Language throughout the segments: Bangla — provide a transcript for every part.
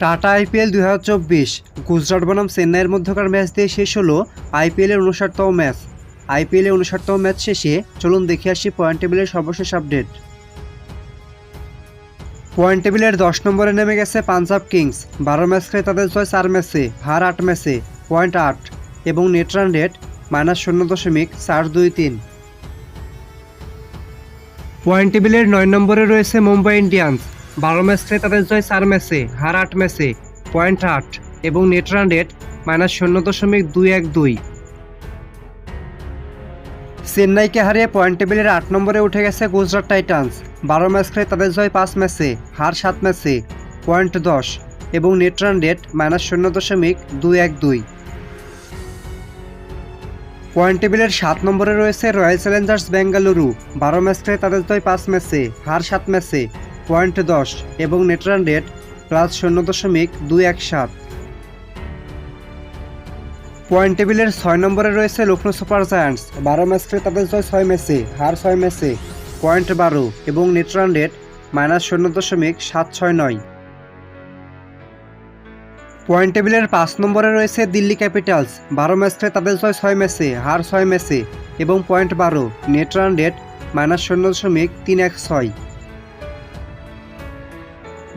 টাটা আইপিএল দুই হাজার চব্বিশ। গুজরাট বনাম চেন্নাইয়ের মধ্যকার ম্যাচ দিয়ে শেষ হলো আইপিএলের উনষাটতম ম্যাচ। আইপিএলের উনষাটতম ম্যাচ শেষে চলুন দেখে আসি পয়েন্ট টেবিলের সর্বশেষ আপডেট। পয়েন্ট টেবিলের দশ নম্বরে নেমে গেছে পাঞ্জাব কিংস। বারো ম্যাচ খেলে তাদের জয় চার ম্যাচে, হার আট ম্যাচে, পয়েন্ট আট, এবং নেট রান রেট মাইনাস শূন্য দশমিক চার দুই তিন। পয়েন্ট টেবিলের নয় নম্বরে রয়েছে মুম্বাই ইন্ডিয়ান্স। বারো ম্যাচ তাদের জয় চার ম্যাচে হার আট ম্যাচে পয়েন্ট আট এবং নেট রান রেট মাইনাস শূন্য দশমিক দুই এক দুই। চেন্নাইকে হারিয়ে পয়েন্ট টেবিলের আট নম্বরে উঠে গেছে গুজরাট টাইটান্স। বারো ম্যাচ খেলে তাদের জয় পাঁচ ম্যাচে হার সাত ম্যাচে পয়েন্ট দশ এবং নেট রান রেট মাইনাস শূন্য দশমিক দুই এক দুই। পয়েন্ট টেবিলের সাত নম্বরে রয়েছে রয়্যাল চ্যালেঞ্জার্স বেঙ্গালুরু বারো ম্যাচ খেলে তাদের জয় পাঁচ ম্যাচে হার সাত ম্যাচে পয়েন্ট দশ এবং নেটরান রেট প্লাস শূন্য দশমিক দুই এক সাত। পয়েন্ট টেবিলের ছয় নম্বরে রয়েছে লখনৌ সুপার জায়ান্টস। বারো ম্যাচ তাদের জয় ছয় ম্যাচে, হার ছয় ম্যাচে। পয়েন্ট বারো এবং নেটরান রেট মাইনাস শূন্য দশমিক সাত ছয় নয়। পয়েন্ট টেবিলের পাঁচ নম্বরে রয়েছে দিল্লি ক্যাপিটালস। বারো ম্যাচ তাদের জয় ছয় ম্যাচে, হার ছয় ম্যাচে এবং পয়েন্ট বারো নেট রান রেট মাইনাস শূন্য দশমিক তিন এক ছয়।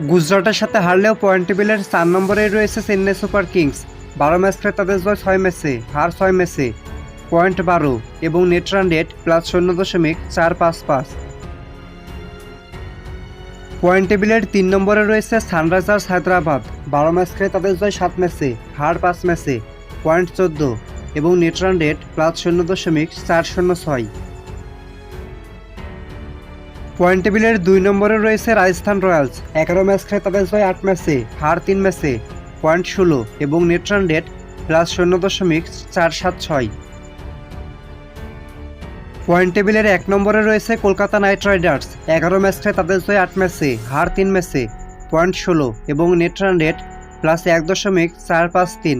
গুজরাটের সাথে হারলেও পয়েন্ট টেবিলের চার নম্বরে রয়েছে চেন্নাই সুপার কিংস। বারো ম্যাচ খেলে তাদের জয় ছয় ম্যাচে, হার ছয় ম্যাচে। পয়েন্ট বারো এবং নেট রান রেট প্লাস শূন্য দশমিক চার পাঁচ পাঁচ। পয়েন্ট টেবিলের তিন নম্বরে রয়েছে সানরাইজার্স হায়দ্রাবাদ। বারো ম্যাচ খেলে তাদের জয় সাত ম্যাচে, হার পাঁচ ম্যাচে। পয়েন্ট চোদ্দ এবং নেট রান রেট প্লাস শূন্য দশমিক চার শূন্য ছয়। পয়েন্ট টেবিলের দুই নম্বরে রয়েছে রাজস্থান রয়্যালস। এগারো ম্যাচ খেলে তাদের জয় আট ম্যাচে, হার তিন ম্যাচে। পয়েন্ট ষোলো এবং নেট রান রেট প্লাস শূন্য দশমিক চার সাত ছয়। পয়েন্ট টেবিলের এক নম্বরে রয়েছে কলকাতা নাইট রাইডার্স। এগারো ম্যাচ খেলে তাদের জয় আট ম্যাচে, হার তিন ম্যাচে। পয়েন্ট ষোলো এবং নেট রান রেট প্লাস এক দশমিক চার পাঁচ তিন।